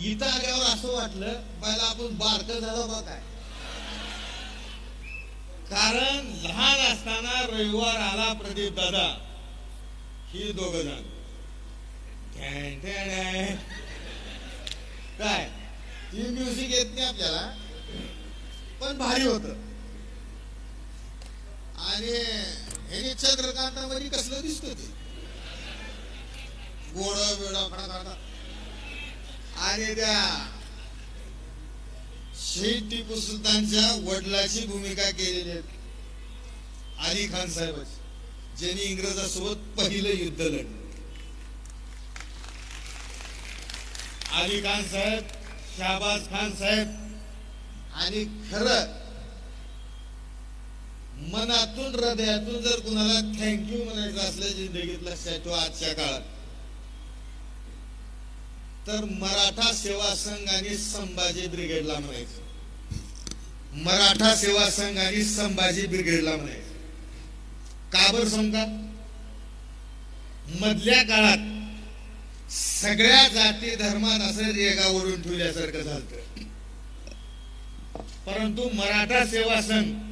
इथं आल्यावर असं वाटलं पहिला आपण बारक झालो बघ काय? कारण लहान असताना रविवार आला प्रदीप दादा. ही दोघ जण. काय? ती म्युझिक येत नाही आपल्याला पण भारी होत. आणि हे चंद्रकांतामध्ये कसलं दिसत ते? गोड वेडा फडा आणि त्या शहीद टिपू सुलतानच्या वडिलाची भूमिका केलेली आहे अली खान साहेबाची ज्यांनी इंग्रजासोबत पहिलं युद्ध लढलं. अली खान साहेब शाहबाज खान साहेब आणि खरं मनातून हृदयातून जर कुणाला थँक्यू म्हणायचं असलं जिंदगीतला स्टॅच्यू आजच्या काळात तर मराठा सेवा संघ आणि संभाजी ब्रिगेडला म्हणायचं. मराठा सेवा संघ आणि संभाजी ब्रिगेडला म्हणायचं. का बरं समजा मधल्या काळात सगळ्या जाती धर्मात असं रेगावरून ठेवल्यासारखं झालं परंतु मराठा सेवा संघ